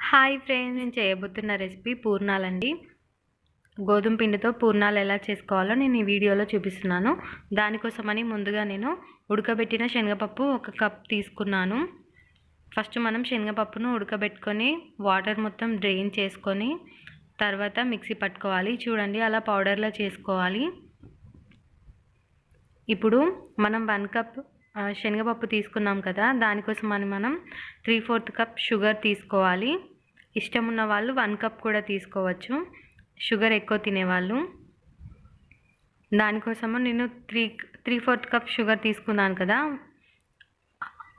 Hi friends నేను చేయబోతున్న recipe పూర్ణాలండి. గోధుమ పిండితో పూర్ణాలు ఎలా చేసుకోవాలో నేను ఈ వీడియోలో చూపిస్తున్నాను. దానికోసమని ముందుగా నేను ఉడకబెట్టిన శనగపప్పు ఒక కప్ తీసుకున్నాను. ఫస్ట్ మనం శనగపప్పును ఉడకబెట్టుకొని వాటర్ మొత్తం డ్రైన్ చేసుకొని తర్వాత మిక్సీ పట్టుకోవాలి. చూడండి అలా పౌడర్లా చేసుకోవాలి. ఇప్పుడు మనం వన్ కప్ శనగపప్పు తీసుకున్నాం కదా దానికోసం అని మనం త్రీ ఫోర్త్ కప్ షుగర్ తీసుకోవాలి. ఇష్టం ఉన్న వాళ్ళు వన్ కప్ కూడా తీసుకోవచ్చు. షుగర్ ఎక్కువ తినేవాళ్ళు. దానికోసము నేను three three fourth cup sugar తీసుకున్నాను కదా.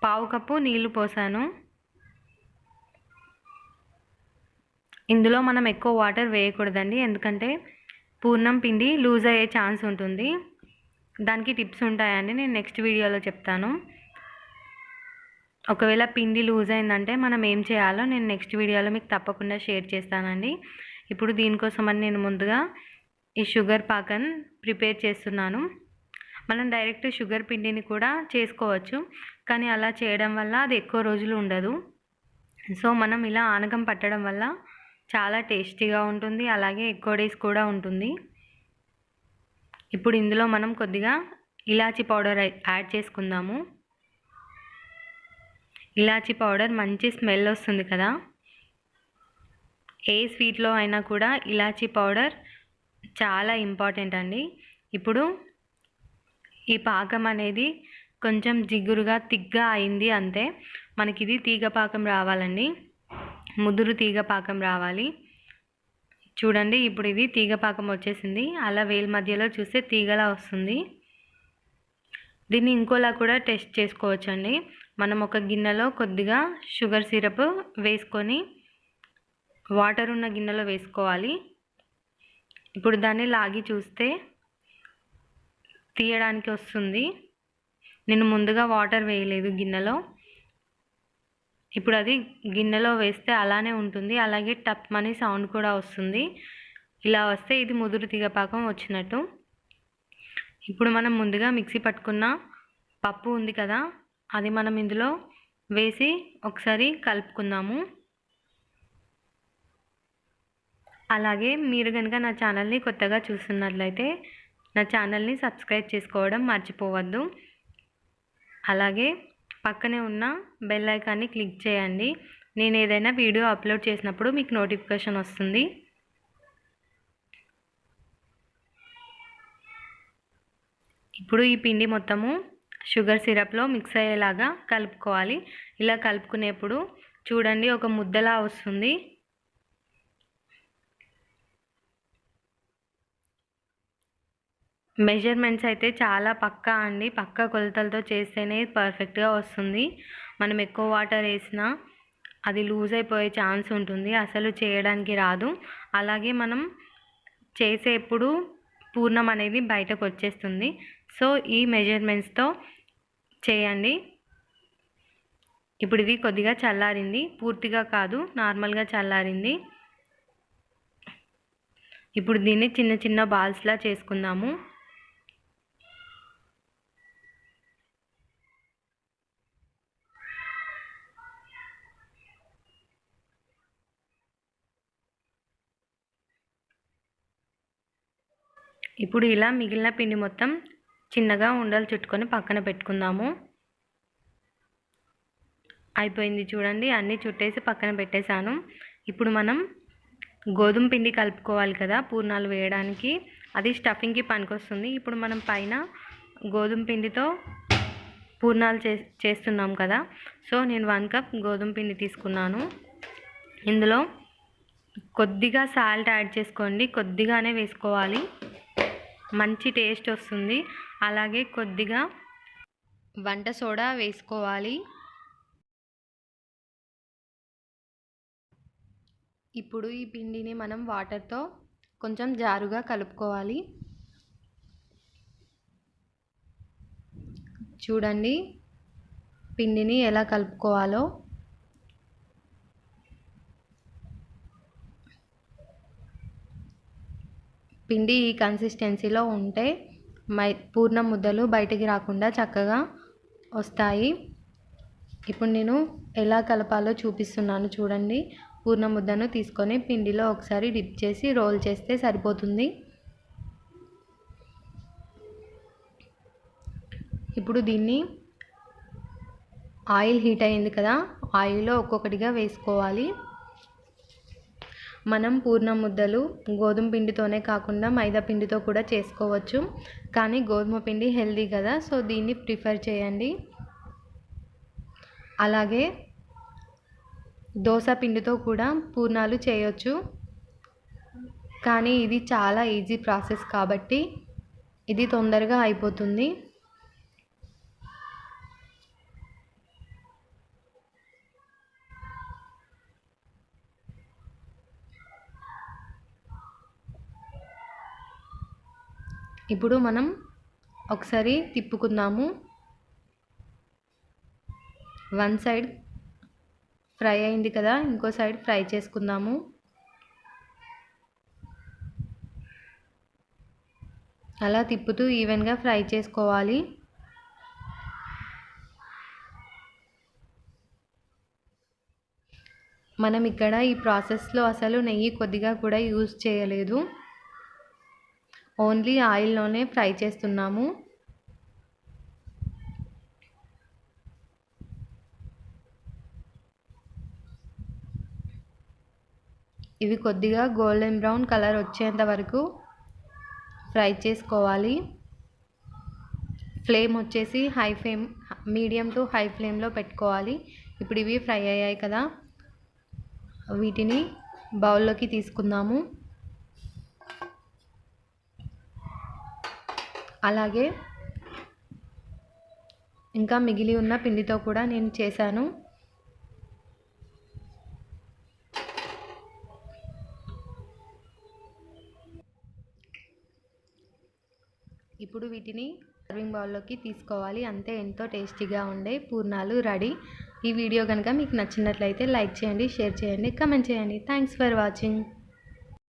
పావు కప్పు నీళ్ళు పోసాను. ఇందులో మనం ఎక్కువ వాటర్ వేయకూడదండి ఎందుకంటే పూర్ణం పిండి లూజ్ అయ్యే ఛాన్స్ ఉంటుంది. దానికి టిప్స్ ఉంటాయండి నేను నెక్స్ట్ వీడియోలో చెప్తాను. ఒకవేళ పిండి లూజ్ అయిందంటే మనం ఏం చేయాలో నేను నెక్స్ట్ వీడియోలో మీకు తప్పకుండా షేర్ చేస్తానండి. ఇప్పుడు దీనికోసం అని నేను ముందుగా ఈ షుగర్ పాకన్ ప్రిపేర్ చేస్తున్నాను. మనం డైరెక్ట్ షుగర్ పిండిని కూడా చేసుకోవచ్చు కానీ అలా చేయడం వల్ల అది ఎక్కువ రోజులు ఉండదు. సో మనం ఇలా ఆనకం పట్టడం వల్ల చాలా టేస్టీగా ఉంటుంది అలాగే ఎక్కువ డేస్ కూడా ఉంటుంది. ఇప్పుడు ఇందులో మనం కొద్దిగా ఇలాచీ పౌడర్ యాడ్ చేసుకుందాము. ఇలాచీ పౌడర్ మంచి స్మెల్ వస్తుంది కదా. ఏ స్వీట్లో అయినా కూడా ఇలాచీ పౌడర్ చాలా ఇంపార్టెంట్ అండి. ఇప్పుడు ఈ పాకం అనేది కొంచెం జిగురుగా తిగ్గా అయింది అంతే. మనకి ఇది తీగ పాకం రావాలండి. ముదురు తీగ పాకం రావాలి. చూడండి ఇప్పుడు ఇది తీగ పాకం వచ్చేసింది. అలా వేలు మధ్యలో చూస్తే తీగలా వస్తుంది. దీన్ని ఇంకోలా కూడా టెస్ట్ చేసుకోవచ్చండి. మనం ఒక గిన్నెలో కొద్దిగా షుగర్ సిరప్ వేసుకొని వాటర్ ఉన్న గిన్నెలో వేసుకోవాలి. ఇప్పుడు దాన్ని లాగి చూస్తే తీయడానికి వస్తుంది. నేను ముందుగా వాటర్ వేయలేదు గిన్నెలో. ఇప్పుడు అది గిన్నెలో వేస్తే అలానే ఉంటుంది. అలాగే టప్ మనీ సౌండ్ కూడా వస్తుంది. ఇలా వస్తే ఇది ముదురు తీగపాకం వచ్చినట్టు. ఇప్పుడు మనం ముందుగా మిక్సీ పట్టుకున్న పప్పు ఉంది కదా అది మనం ఇందులో వేసి ఒకసారి కలుపుకుందాము. అలాగే మీరు కనుక నా ఛానల్ని కొత్తగా చూస్తున్నట్లయితే నా ఛానల్ని సబ్స్క్రైబ్ చేసుకోవడం మర్చిపోవద్దు. అలాగే పక్కనే ఉన్న బెల్ ఐకాన్ని క్లిక్ చేయండి. నేను ఏదైనా వీడియో అప్లోడ్ చేసినప్పుడు మీకు నోటిఫికేషన్ వస్తుంది. ఇప్పుడు ఈ పిండి మొత్తము షుగర్ సిరప్లో మిక్స్ అయ్యేలాగా కలుపుకోవాలి. ఇలా కలుపుకునేప్పుడు చూడండి ఒక ముద్దలా వస్తుంది. మెజర్మెంట్స్ అయితే చాలా పక్కా అండి. పక్క కొలతలతో చేస్తేనే పర్ఫెక్ట్గా వస్తుంది. మనం ఎక్కువ వాటర్ వేసినా అది లూజ్ అయిపోయే ఛాన్స్ ఉంటుంది. అసలు చేయడానికి రాదు. అలాగే మనం చేసేప్పుడు పూర్ణం అనేది బయటకు వచ్చేస్తుంది. సో ఈ మెజర్మెంట్స్తో చేయండి. ఇప్పుడు ఇది కొద్దిగా చల్లారింది. పూర్తిగా కాదు నార్మల్గా చల్లారింది. ఇప్పుడు దీన్ని చిన్న చిన్న బాల్స్లా చేసుకుందాము. ఇప్పుడు ఇలా మిగిలిన పిండి మొత్తం చిన్నగా ఉండలు చుట్టుకొని పక్కన పెట్టుకుందాము. అయిపోయింది చూడండి అన్నీ చుట్టేసి పక్కన పెట్టేశాను. ఇప్పుడు మనం గోధుమ పిండి కలుపుకోవాలి కదా పూర్ణాలు వేయడానికి. అది స్టఫింగ్కి పనికొస్తుంది. ఇప్పుడు మనం పైన గోధుమ పిండితో పూర్ణాలు చే చేస్తున్నాం కదా. సో నేను వన్ కప్ గోధుమ పిండి తీసుకున్నాను. ఇందులో కొద్దిగా సాల్ట్ యాడ్ చేసుకోండి. కొద్దిగానే వేసుకోవాలి. మంచి టేస్ట్ వస్తుంది. అలాగే కొద్దిగా వంట సోడా వేసుకోవాలి. ఇప్పుడు ఈ పిండిని మనం వాటర్తో కొంచెం జారుగా కలుపుకోవాలి. చూడండి పిండిని ఎలా కలుపుకోవాలో. పిండి ఈ కన్సిస్టెన్సీలో ఉంటే మై పూర్ణ ముద్దలు బయటికి రాకుండా చక్కగా వస్తాయి. ఇప్పుడు నేను ఎలా కలపాలో చూపిస్తున్నాను చూడండి. పూర్ణ ముద్దను తీసుకొని పిండిలో ఒకసారి డిప్ చేసి రోల్ చేస్తే సరిపోతుంది. ఇప్పుడు దీన్ని ఆయిల్ హీట్ అయింది కదా ఆయిల్లో ఒక్కొక్కటిగా వేసుకోవాలి. మనం పూర్ణ ముద్దలు గోధుమ పిండితోనే కాకుండా మైదా పిండితో కూడా చేసుకోవచ్చు. కానీ గోధుమ పిండి హెల్దీ కదా సో దీన్ని ప్రిఫర్ చేయండి. అలాగే దోశ పిండితో కూడా పూర్ణాలు చేయొచ్చు. కానీ ఇది చాలా ఈజీ ప్రాసెస్ కాబట్టి ఇది తొందరగా అయిపోతుంది. ఇప్పుడు మనం ఒకసారి తిప్పుకుందాము. వన్ సైడ్ ఫ్రై అయింది కదా ఇంకో సైడ్ ఫ్రై చేసుకుందాము. అలా తిప్పుతూ ఈవెన్గా ఫ్రై చేసుకోవాలి. మనం ఇక్కడ ఈ ప్రాసెస్లో అసలు నెయ్యి కొద్దిగా కూడా యూజ్ చేయలేదు. ఓన్లీ ఆయిల్లోనే ఫ్రై చేస్తున్నాము. ఇవి కొద్దిగా గోల్డెన్ బ్రౌన్ కలర్ వచ్చేంత వరకు ఫ్రై చేసుకోవాలి. ఫ్లేమ్ వచ్చేసి high flame medium to high ఫ్లేమ్లో పెట్టుకోవాలి. ఇప్పుడు ఇవి ఫ్రై అయ్యాయి కదా. వీటిని బౌల్లోకి తీసుకుందాము. అలాగే ఇంకా మిగిలి ఉన్న పిండితో కూడా నేను చేశాను. ఇప్పుడు వీటిని సర్వింగ్ బౌల్లోకి తీసుకోవాలి. అంతే ఎంతో టేస్టీగా ఉండే పూర్ణాలు రెడీ. ఈ వీడియో కనుక మీకు నచ్చినట్లయితే లైక్ చేయండి షేర్ చేయండి కమెంట్ చేయండి. Thanks for watching